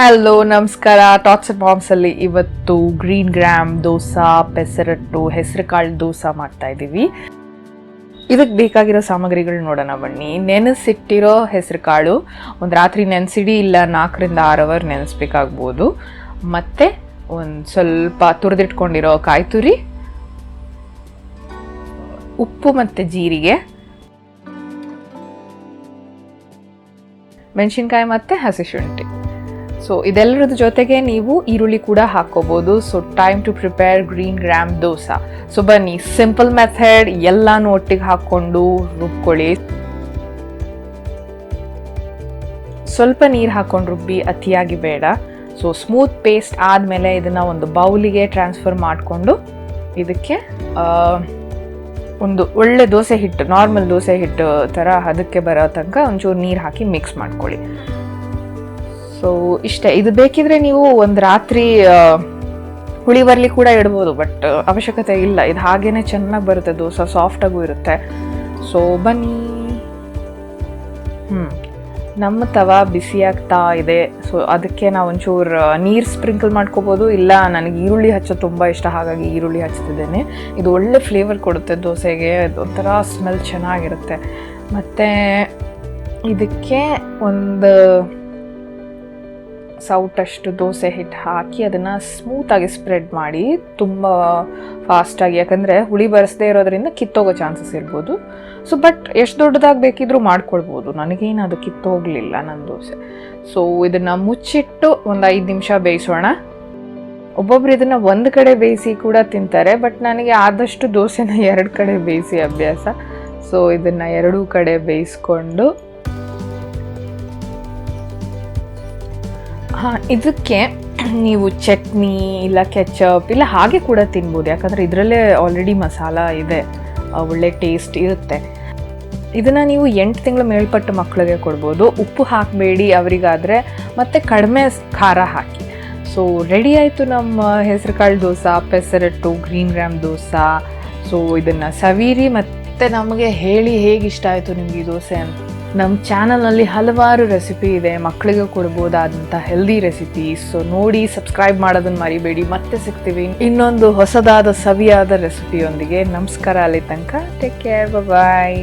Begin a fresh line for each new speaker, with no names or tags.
Hello ನಮಸ್ಕಾರ. Tots and bombs ಅಲ್ಲಿ ಇವತ್ತು ಗ್ರೀನ್ ಗ್ರಾಮ್ ದೋಸಾ ಪೆಸರಟ್ಟು ಹೆಸರು ಕಾಳು ದೋಸಾ ಮಾಡ್ತಾ ಇದ್ದೀವಿ. ಇದಕ್ಕೆ ಬೇಕಾಗಿರೋ ಸಾಮಗ್ರಿಗಳು ನೋಡೋಣ ಬನ್ನಿ. ನೆನೆಸಿಟ್ಟಿರೋ ಹೆಸರು ಕಾಳು ಒಂದು ರಾತ್ರಿ ನೆನೆಸಿಡಿ, ಇಲ್ಲ ನಾಲ್ಕರಿಂದ ಆರು ಅವರ್ ನೆನೆಸ್ಬೇಕಾಗ್ಬೋದು. ಮತ್ತು ಒಂದು ಸ್ವಲ್ಪ ತುರಿದಿಟ್ಕೊಂಡಿರೋ ಕಾಯಿ ತುರಿ ಉಪ್ಪು ಮತ್ತು ಜೀರಿಗೆ, ಮೆಣಸಿನ್ಕಾಯಿ ಮತ್ತು ಹಸಿ ಶುಂಠಿ. ಸೊ ಇದೆಲ್ಲರದ ಜೊತೆಗೆ ನೀವು ಈರುಳ್ಳಿ ಕೂಡ ಹಾಕೋಬಹುದು so time to prepare green gram dosa so ಬನ್ನಿ ಸಿಂಪಲ್ ಮೆಥಡ್ ಎಲ್ಲಾನು ಒಟ್ಟಿಗೆ ಹಾಕ್ಕೊಂಡು ರುಬ್ಕೊಳ್ಳಿ. ಸ್ವಲ್ಪ ನೀರು ಹಾಕೊಂಡು ರುಬ್ಬಿ, ಅತಿಯಾಗಿ ಬೇಡ. ಸೊ ಸ್ಮೂತ್ ಪೇಸ್ಟ್ ಆದಮೇಲೆ ಇದನ್ನು ಒಂದು ಬೌಲಿಗೆ ಟ್ರಾನ್ಸ್ಫರ್ ಮಾಡಿಕೊಂಡು ಇದಕ್ಕೆ ಒಂದು ಒಳ್ಳೆ ದೋಸೆ ಹಿಟ್ಟು ನಾರ್ಮಲ್ ದೋಸೆ ಹಿಟ್ಟು ಥರ ಅದಕ್ಕೆ ಬರೋ ತನಕ ಒಂಚೂರು ನೀರು ಹಾಕಿ ಮಿಕ್ಸ್ ಮಾಡ್ಕೊಳ್ಳಿ. ಸೊ ಇಷ್ಟೇ. ಇದು ಬೇಕಿದ್ರೆ ನೀವು ಒಂದು ರಾತ್ರಿ ಹುಳಿ ಬರಲಿ ಕೂಡ ಇಡ್ಬೋದು ಬಟ್ ಅವಶ್ಯಕತೆ ಇಲ್ಲ. ಇದು ಹಾಗೇನೆ ಚೆನ್ನಾಗಿ ಬರುತ್ತೆ. ದೋಸೆ ಸಾಫ್ಟಾಗೂ ಇರುತ್ತೆ. ಸೊ ಬನ್ನಿ. ಹ್ಞೂ ನಮ್ಮ ತವ ಬಿಸಿಯಾಗ್ತಾ ಇದೆ. ಸೊ ಅದಕ್ಕೆ ನಾವು ಒಂಚೂರು ನೀರು ಸ್ಪ್ರಿಂಕಲ್ ಮಾಡ್ಕೋಬೋದು. ಇಲ್ಲ, ನನಗೆ ಈರುಳ್ಳಿ ಹಚ್ಚೋದು ತುಂಬ ಇಷ್ಟ, ಹಾಗಾಗಿ ಈರುಳ್ಳಿ ಹಚ್ತಿದ್ದೇನೆ. ಇದು ಒಳ್ಳೆ ಫ್ಲೇವರ್ ಕೊಡುತ್ತೆ ದೋಸೆಗೆ. ಒಂಥರ ಸ್ಮೆಲ್ ಚೆನ್ನಾಗಿರುತ್ತೆ. ಮತ್ತು, ಇದಕ್ಕೆ ಒಂದು ಸೌಟಷ್ಟು ದೋಸೆ ಹಿಟ್ಟು ಹಾಕಿ ಅದನ್ನು ಸ್ಮೂತಾಗಿ ಸ್ಪ್ರೆಡ್ ಮಾಡಿ ತುಂಬ ಫಾಸ್ಟಾಗಿ ಯಾಕಂದರೆ ಹುಳಿ ಬರೆಸದೇ ಇರೋದರಿಂದ ಕಿತ್ತೋಗೋ ಚಾನ್ಸಸ್ ಇರ್ಬೋದು. ಸೊ ಬಟ್ ಎಷ್ಟು ದೊಡ್ಡದಾಗಿ ಬೇಕಿದ್ರೂ ಮಾಡ್ಕೊಳ್ಬೋದು. ನನಗೇನು ಅದು ಕಿತ್ತೋಗಲಿಲ್ಲ ನನ್ನ ದೋಸೆ. ಸೊ ಇದನ್ನು ಮುಚ್ಚಿಟ್ಟು ಒಂದು ಐದು ನಿಮಿಷ ಬೇಯಿಸೋಣ. ಒಬ್ಬೊಬ್ರು ಇದನ್ನು ಒಂದು ಕಡೆ ಬೇಯಿಸಿ ಕೂಡ ತಿಂತಾರೆ ಬಟ್ ನನಗೆ ಆದಷ್ಟು ದೋಸೆನ ಎರಡು ಕಡೆ ಬೇಯಿಸಿ ಅಭ್ಯಾಸ. ಸೊ ಇದನ್ನು ಎರಡೂ ಕಡೆ ಬೇಯಿಸ್ಕೊಂಡು ಹಾಂ, ಇದಕ್ಕೆ ನೀವು ಚಟ್ನಿ ಇಲ್ಲ ಕೆಚಪ್ ಇಲ್ಲ ಹಾಗೆ ಕೂಡ ತಿನ್ಬೋದು. ಯಾಕಂದರೆ ಇದರಲ್ಲೇ ಆಲ್ರೆಡಿ ಮಸಾಲ ಇದೆ. ಒಳ್ಳೆ ಟೇಸ್ಟ್ ಇರುತ್ತೆ. ಇದನ್ನು ನೀವು ಎಂಟು ತಿಂಗಳ ಮೇಲ್ಪಟ್ಟ ಮಕ್ಕಳಿಗೆ ಕೊಡ್ಬೋದು. ಉಪ್ಪು ಹಾಕಬೇಡಿ ಅವರಿಗಾದರೆ, ಮತ್ತು ಕಡಿಮೆ ಖಾರ ಹಾಕಿ. ಸೊ ರೆಡಿ ಆಯಿತು ನಮ್ಮ ಹೆಸರು ಕಾಳು dosa, pesarattu green gram dosa. So ಇದನ್ನು ಸವೀರಿ ಮತ್ತು ನಮಗೆ ಹೇಳಿ ಹೇಗೆ ಇಷ್ಟ ಆಯಿತು ನಿಮಗೆ ಈ ದೋಸೆ ಅಂತ. ನಮ್ಮ ಚಾನಲಲ್ಲಿ ಹಲವಾರು ರೆಸಿಪಿ ಇದೆ ಮಕ್ಕಳಿಗೆ ಕೊಡ್ಬೋದಾದಂಥ ಹೆಲ್ದಿ ರೆಸಿಪಿ ಸೊ ನೋಡಿ ಸಬ್ಸ್ಕ್ರೈಬ್ ಮಾಡೋದನ್ನು ಮರಿಬೇಡಿ, ಮತ್ತೆ ಸಿಗ್ತೀವಿ. ಇನ್ನೊಂದು ಹೊಸದಾದ ಸವಿಯಾದ ರೆಸಿಪಿಯೊಂದಿಗೆ ನಮಸ್ಕಾರ ಅಲ್ಲಿ ತನಕ ಟೇಕ್ ಕೇರ್ ಬಾಯ್